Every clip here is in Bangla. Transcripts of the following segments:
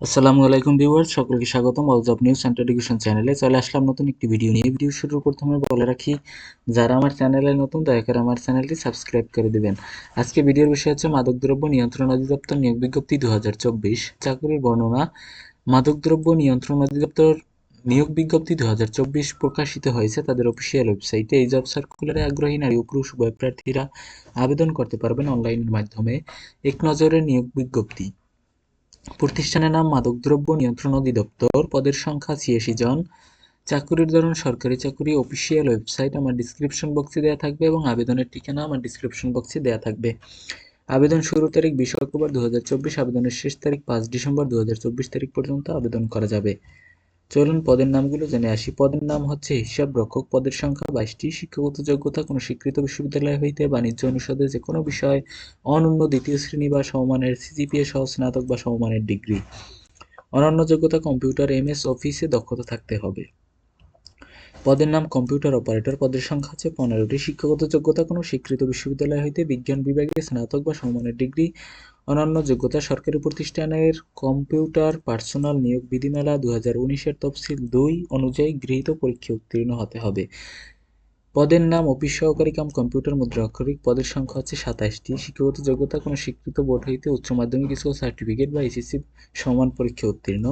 আসসালামু আলাইকুম ভিউয়ার্স, সকলকে স্বাগতম all job news centre education চ্যানেলে চলে আসলাম নতুন একটি ভিডিও নিয়ে। ভিডিও শুরুর প্রথমে বলে রাখি, যারা আমার চ্যানেলে নতুন, দয়া করে আমার চ্যানেলটি সাবস্ক্রাইব করে দিবেন। আজকে ভিডিওর বিষয় হচ্ছে মাদকদ্রব্য নিয়ন্ত্রণ অধিদপ্তর নিয়োগ বিজ্ঞপ্তি দু চাকরির বর্ণনা মাদকদ্রব্য নিয়ন্ত্রণ অধিদপ্তর নিয়োগ বিজ্ঞপ্তি দু হাজার চব্বিশ প্রকাশিত হয়েছে তাদের অফিসিয়াল ওয়েবসাইটে এই জব সার্কুলারে আগ্রহী নারী ও উভয় প্রার্থীরা আবেদন করতে পারবেন অনলাইনের মাধ্যমে। এক নজরে নিয়োগ বিজ্ঞপ্তি। প্রতিষ্ঠানের নাম মাদকদ্রব্য নিয়ন্ত্রণ অধিদপ্তর। পদের সংখ্যা ছিয়াশি জন। চাকুরির ধরন সরকারি চাকুরি, অফিসিয়াল ওয়েবসাইট আমার ডিসক্রিপশন বক্সে দেওয়া থাকবে এবং আবেদনের ঠিকানা আমার ডিসক্রিপশন বক্সে দেওয়া থাকবে। আবেদন শুরু তারিখ বিশ অক্টোবর দু হাজার চব্বিশ, আবেদনের শেষ তারিখ পাঁচ ডিসেম্বর দু হাজার চব্বিশ তারিখ পর্যন্ত আবেদন করা যাবে। চলুন পদের নামগুলো জেনে আসি। পদের নাম হচ্ছে হিসাব রক্ষক। পদের সংখ্যা বাইশটি। শিক্ষাগত যোগ্যতা কোনো স্বীকৃত বিশ্ববিদ্যালয় হইতে বাণিজ্য অনুষদে যে কোনো বিষয় অনন্য দ্বিতীয় শ্রেণি বা সমমানের সিজিপিএ সহ স্নাতক বা সমমানের ডিগ্রি। অনন্য যোগ্যতা কম্পিউটার, এমএস, অফিসে দক্ষতা থাকতে হবে। পদের নাম কম্পিউটার অপারেটর। পদের সংখ্যা আছে পনেরোটি। শিক্ষাগত যোগ্যতা কোনো স্বীকৃত বিশ্ববিদ্যালয় হইতে বিজ্ঞান বিভাগে স্নাতক বা সমমানের ডিগ্রি অন্যান্য যোগ্যতা সরকারি প্রতিষ্ঠানের কম্পিউটার পার্সোনাল নিয়োগ বিধিমালা দু হাজার উনিশের তফসিল দুই অনুযায়ী গৃহীত পরীক্ষা উত্তীর্ণ হতে হবে। পদের নাম অফিস সহকারী কাম কম্পিউটার মুদ্রা অক্ষরিক। পদের সংখ্যা হচ্ছে সাতাশটি শিক্ষাগত যোগ্যতা কোনো স্বীকৃত বোর্ড হইতে উচ্চ মাধ্যমিক স্কুল সার্টিফিকেট বা এসএসসি সমান পরীক্ষা উত্তীর্ণ।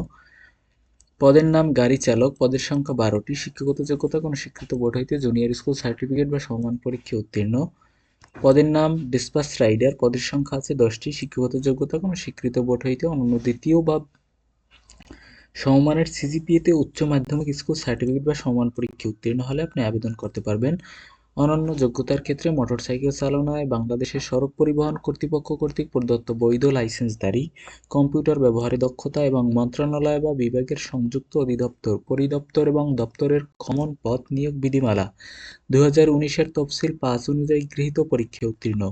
পদের নাম গাড়ি চালক, পদের সংখ্যা বারোটি, শিক্ষাগত যোগ্যতা কোনো স্বীকৃত বোর্ড হইতে জুনিয়র স্কুল সার্টিফিকেট বা সমান পরীক্ষা উত্তীর্ণ। পদের নাম ডিসপাস রাইডার পদের সংখ্যা আছে দশটি, শিক্ষাগত যোগ্যতা কোনো স্বীকৃত বোর্ড হইতে অন্য দ্বিতীয় বা সমমানের সিজিপিএতে উচ্চ মাধ্যমিক স্কুল সার্টিফিকেট বা সমান পরীক্ষা উত্তীর্ণ হলে আপনি আবেদন করতে পারবেন। অনন্য যোগ্যতার ক্ষেত্রে মোটরসাইকেল চালনায় বাংলাদেশের সড়ক পরিবহন কর্তৃপক্ষ কর্তৃক প্রদত্ত বৈধ লাইসেন্সধারী, কম্পিউটার ব্যবহারে দক্ষতা এবং মন্ত্রণালয় বা বিভাগের সংযুক্ত অধিদপ্তর, পরিদপ্তর এবং দপ্তরের কমন পথ নিয়োগ বিধিমালা দু হাজার উনিশের তফসিল পাঁচ অনুযায়ী গৃহীত পরীক্ষা উত্তীর্ণ।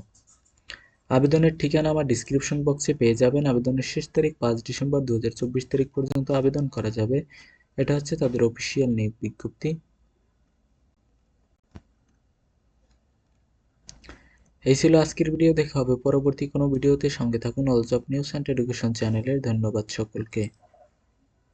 আবেদনের ঠিকানা আমার ডিসক্রিপশন বক্সে পেয়ে যাবেন। আবেদনের শেষ তারিখ পাঁচ ডিসেম্বর দু হাজার চব্বিশ তারিখ পর্যন্ত আবেদন করা যাবে। এটা হচ্ছে তাদের অফিসিয়াল নিয়োগ বিজ্ঞপ্তি। এই ছিল আজকের ভিডিও। দেখা হবে পরবর্তী কোনো ভিডিওতে। সঙ্গে থাকুন all job news and education চ্যানেলের। ধন্যবাদ সকলকে।